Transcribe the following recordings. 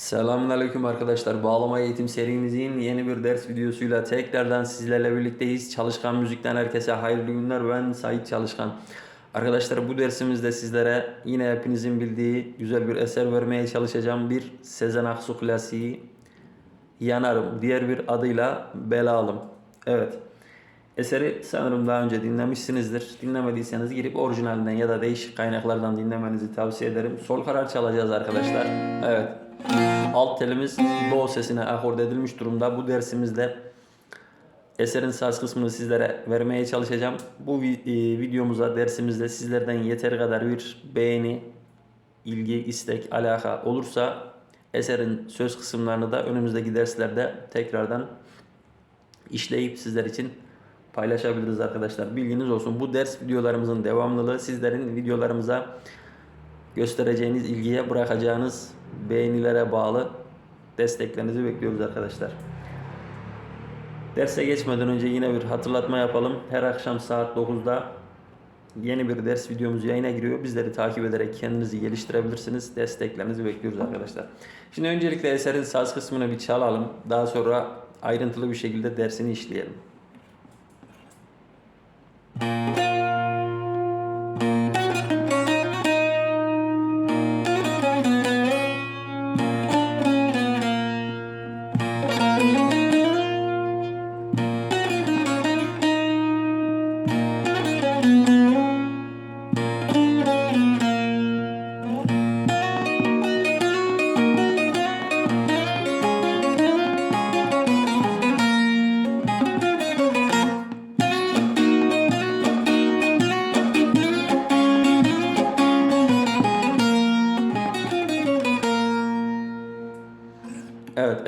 Selamünaleyküm arkadaşlar. Bağlama eğitim serimizin yeni bir ders videosuyla tekrardan sizlerle birlikteyiz. Çalışkan Müzik'ten herkese hayırlı günler. Ben Sait Çalışkan. Arkadaşlar bu dersimizde sizlere yine hepinizin bildiği güzel bir eser vermeye çalışacağım. Bir Sezen Aksu klasiği Yanarım. Diğer bir adıyla Belalım. Evet. Eseri sanırım daha önce dinlemişsinizdir. Dinlemediyseniz girip orijinalinden ya da değişik kaynaklardan dinlemenizi tavsiye ederim. Sol karar çalacağız arkadaşlar. Evet. Alt telimiz do sesine akorde edilmiş durumda. Bu dersimizde eserin saz kısmını sizlere vermeye çalışacağım. Bu e, videomuza dersimizde sizlerden yeteri kadar bir beğeni, ilgi, istek, alaka olursa eserin söz kısımlarını da önümüzdeki derslerde tekrardan işleyip sizler için paylaşabiliriz arkadaşlar. Bilginiz olsun. Bu ders videolarımızın devamlılığı sizlerin videolarımıza göstereceğiniz ilgiye bırakacağınız beğenilere bağlı desteklerinizi bekliyoruz arkadaşlar. Derse geçmeden önce yine bir hatırlatma yapalım. Her akşam saat 9'da yeni bir ders videomuz yayına giriyor. Bizleri takip ederek kendinizi geliştirebilirsiniz. Desteklerinizi bekliyoruz arkadaşlar. Şimdi öncelikle eserin saz kısmını bir çalalım. Daha sonra ayrıntılı bir şekilde dersini işleyelim. Evet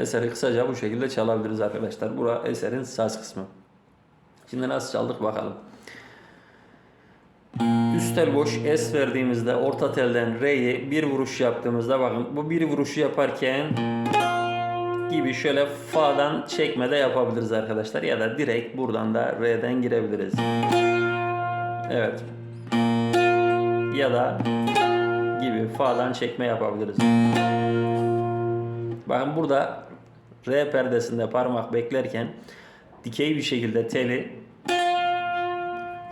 eseri kısaca bu şekilde çalabiliriz arkadaşlar. Bura eserin saz kısmı. Şimdi nasıl çaldık bakalım. Üst tel boş es verdiğimizde orta telden re'yi bir vuruş yaptığımızda bakın bu bir vuruşu yaparken gibi şöyle fa'dan çekmede yapabiliriz arkadaşlar ya da direkt buradan da re'den girebiliriz. Evet. Ya da gibi fa'dan çekme yapabiliriz. Bakın burada R perdesinde parmak beklerken dikey bir şekilde teli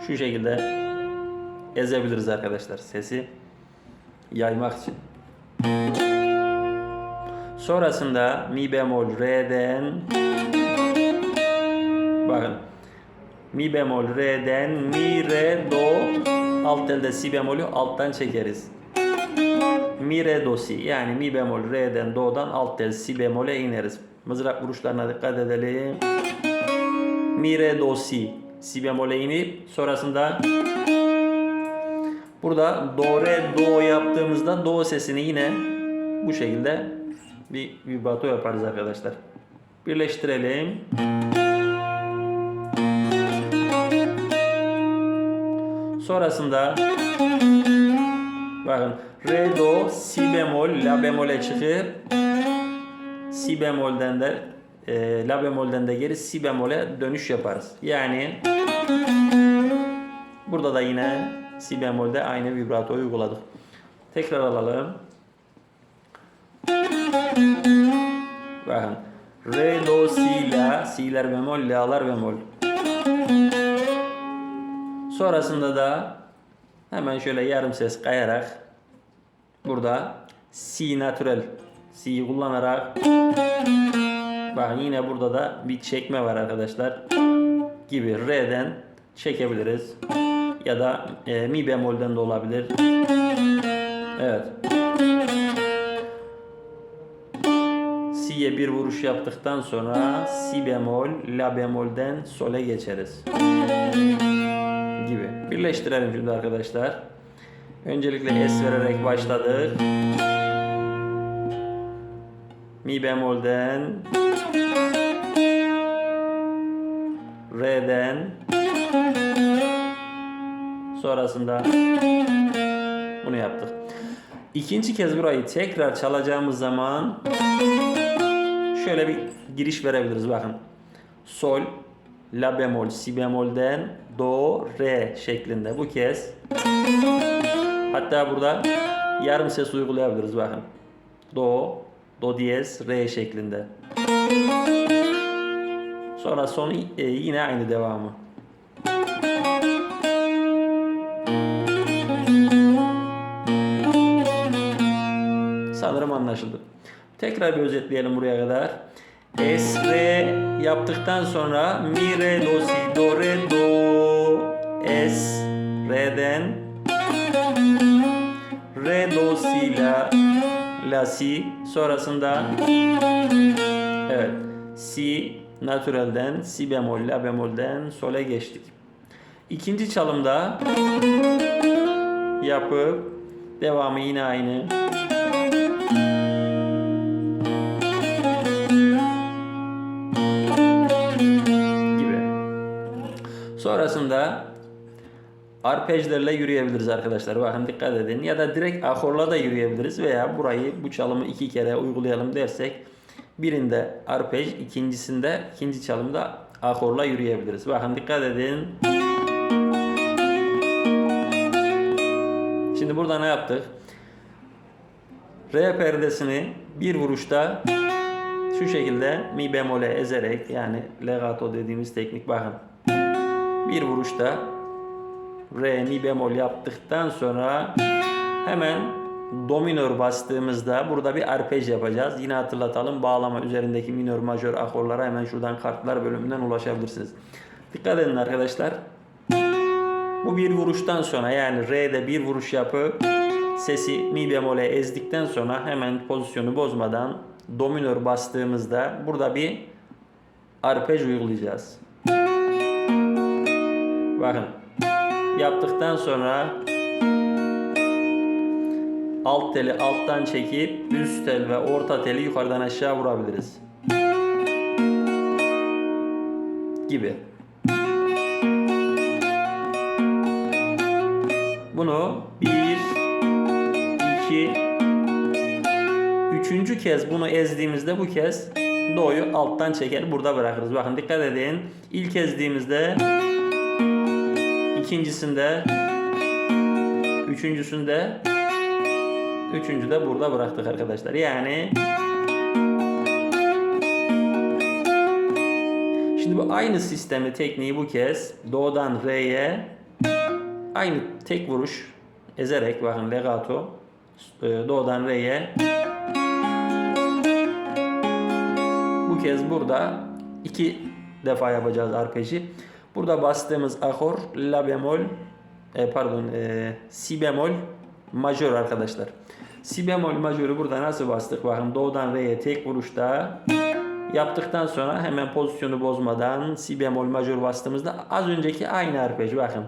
şu şekilde ezebiliriz arkadaşlar sesi yaymak için. Sonrasında mi bemol R'den bakın mi bemol R'den mi re do alt telde si bemolü alttan çekeriz. Mi re do si yani mi bemol re'den do'dan alt tel si bemole ineriz. Mızrak vuruşlarına dikkat edelim. Mi re do si si bemole inip sonrasında burada do re do yaptığımızda do sesini yine bu şekilde bir vibrato yaparız arkadaşlar. Birleştirelim. Sonrasında bakın re do si bemol la bemole çıkıp si bemolden de e, la bemolden de geri si bemole dönüş yaparız. Yani burada da yine si bemolde aynı vibrato uyguladık. Tekrar alalım. Bakın re do si la si'ler bemol la'lar bemol. Sonrasında da hemen şöyle yarım ses kayarak burada si natürel si'yi kullanarak bakın yine burada da bir çekme var arkadaşlar gibi re'den çekebiliriz. Ya da e, mi bemolden de olabilir. Evet. Si'ye bir vuruş yaptıktan sonra si bemol la bemolden sole geçeriz gibi. Birleştirelim şimdi arkadaşlar. Öncelikle es vererek başladık mi bemolden re'den sonrasında bunu yaptık. İkinci kez burayı tekrar çalacağımız zaman şöyle bir giriş verebiliriz bakın. Sol, la bemol, si bemolden do, re şeklinde bu kez. Hatta burada yarım ses uygulayabiliriz bakın. Do, do diyez, re şeklinde. Sonra sonu e, yine aynı devamı. Sanırım anlaşıldı. Tekrar bir özetleyelim buraya kadar. Es, re yaptıktan sonra mi, re, do, si, do, re, do. Es, re'den re, do, si, la, la, si. Sonrasında evet si natürelden si bemol, la bemolden sole geçtik. İkinci çalımda yapıp devamı yine aynı. Arpejlerle yürüyebiliriz arkadaşlar. Bakın dikkat edin. Ya da direkt akorla da yürüyebiliriz veya burayı bu çalımı iki kere uygulayalım dersek birinde arpej, ikincisinde ikinci çalımda akorla yürüyebiliriz. Bakın dikkat edin. Şimdi burada ne yaptık? Re perdesini bir vuruşta şu şekilde mi bemole ezerek yani legato dediğimiz teknik bakın. Bir vuruşta re mi bemol yaptıktan sonra hemen do minör bastığımızda burada bir arpej yapacağız. Yine hatırlatalım bağlama üzerindeki minör majör akorlara hemen şuradan kartlar bölümünden ulaşabilirsiniz. Dikkat edin arkadaşlar. Bu bir vuruştan sonra yani re'de bir vuruş yapıp sesi mi bemole ezdikten sonra hemen pozisyonu bozmadan do minör bastığımızda burada bir arpej uygulayacağız. Bakın. Yaptıktan sonra alt teli alttan çekip üst tel ve orta teli yukarıdan aşağı vurabiliriz. Gibi. Bunu bir, iki, üçüncü kez bunu ezdiğimizde bu kez do'yu alttan çeker burada bırakırız. Bakın dikkat edin. İlk ezdiğimizde ikincisinde üçüncüsünde üçüncü de burada bıraktık arkadaşlar. Yani Şimdi bu aynı sistemi tekniği bu kez do'dan re'ye aynı tek vuruş ezerek bakın legato e, do'dan re'ye bu kez burada iki defa yapacağız arpeji. Burada bastığımız akor la bemol e, pardon e, si bemol majör arkadaşlar. Si bemol majörü burada nasıl bastık? Bakın do'dan re'ye tek vuruşta yaptıktan sonra hemen pozisyonu bozmadan si bemol majör bastığımızda az önceki aynı arpej bakın.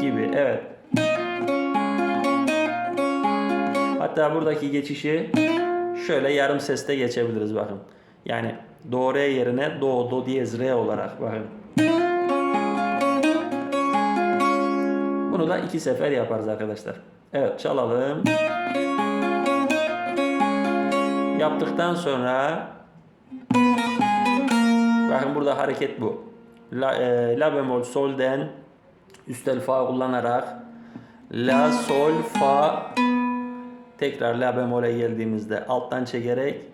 Gibi evet. Hatta buradaki geçişi şöyle yarım seste geçebiliriz bakın. Yani do re yerine do do diyez re olarak bakın. Bunu da iki sefer yaparız arkadaşlar. Evet çalalım. Yaptıktan sonra bakın burada hareket bu. La, e, la bemol solden üstel fa kullanarak la sol fa tekrar la bemole geldiğimizde alttan çekerek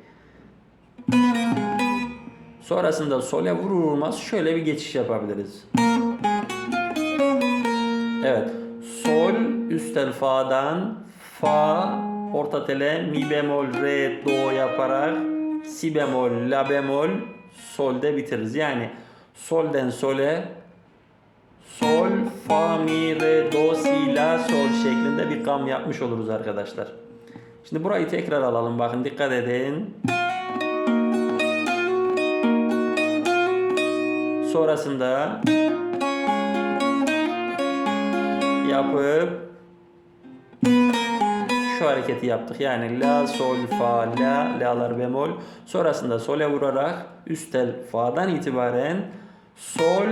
sonrasında sole vurur vurmaz şöyle bir geçiş yapabiliriz. Evet. Sol üstel fa'dan fa orta tele mi bemol re do yaparak si bemol la bemol solde bitiririz. Yani solden sole sol fa mi re do si la sol şeklinde bir gam yapmış oluruz arkadaşlar. Şimdi burayı tekrar alalım. Bakın dikkat edin. Sonrasında yapıp şu hareketi yaptık. Yani la, sol, fa, la, la'lar bemol. Sonrasında sole vurarak üst tel fa'dan itibaren sol,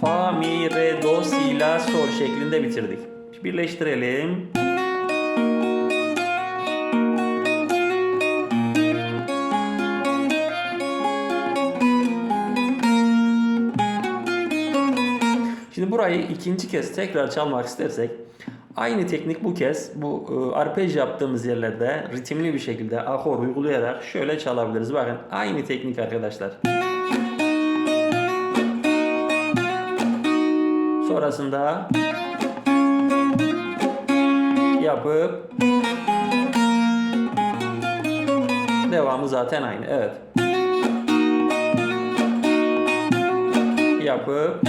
fa, mi, re, do, si, la, sol şeklinde bitirdik. Birleştirelim. Burayı ikinci kez tekrar çalmak istersek Aynı teknik bu kez bu e, arpej yaptığımız yerlerde ritimli bir şekilde akor uygulayarak şöyle çalabiliriz. Bakın aynı teknik arkadaşlar. Sonrasında yapıp devamı zaten aynı. Evet. Yapıp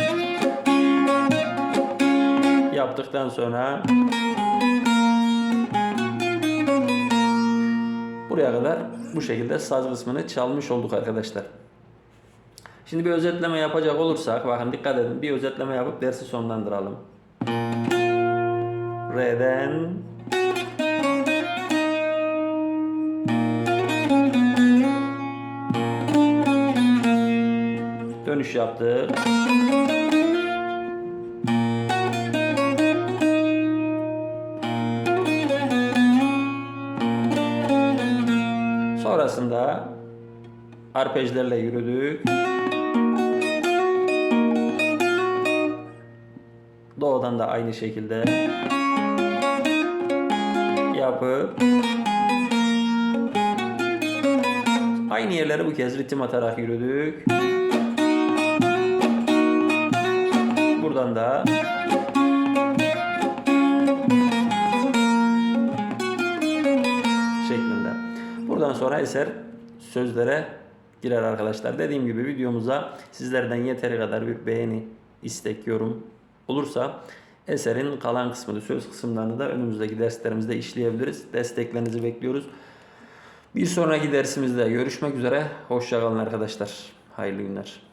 yaptıktan sonra buraya kadar bu şekilde saz kısmını çalmış olduk arkadaşlar. Şimdi bir özetleme yapacak olursak bakın dikkat edin bir özetleme yapıp dersi sonlandıralım. Re'den dönüş yaptık. Arpejlerle yürüdük. Doğudan da aynı şekilde yapıp aynı yerlere bu kez ritim atarak yürüdük. Buradan da şeklinde. Buradan sonra eser sözlere girer arkadaşlar. Dediğim gibi videomuza sizlerden yeteri kadar bir beğeni, istek, yorum olursa eserin kalan kısmını, söz kısımlarını da önümüzdeki derslerimizde işleyebiliriz. Desteklerinizi bekliyoruz. Bir sonraki dersimizde görüşmek üzere. Hoşçakalın arkadaşlar. Hayırlı günler.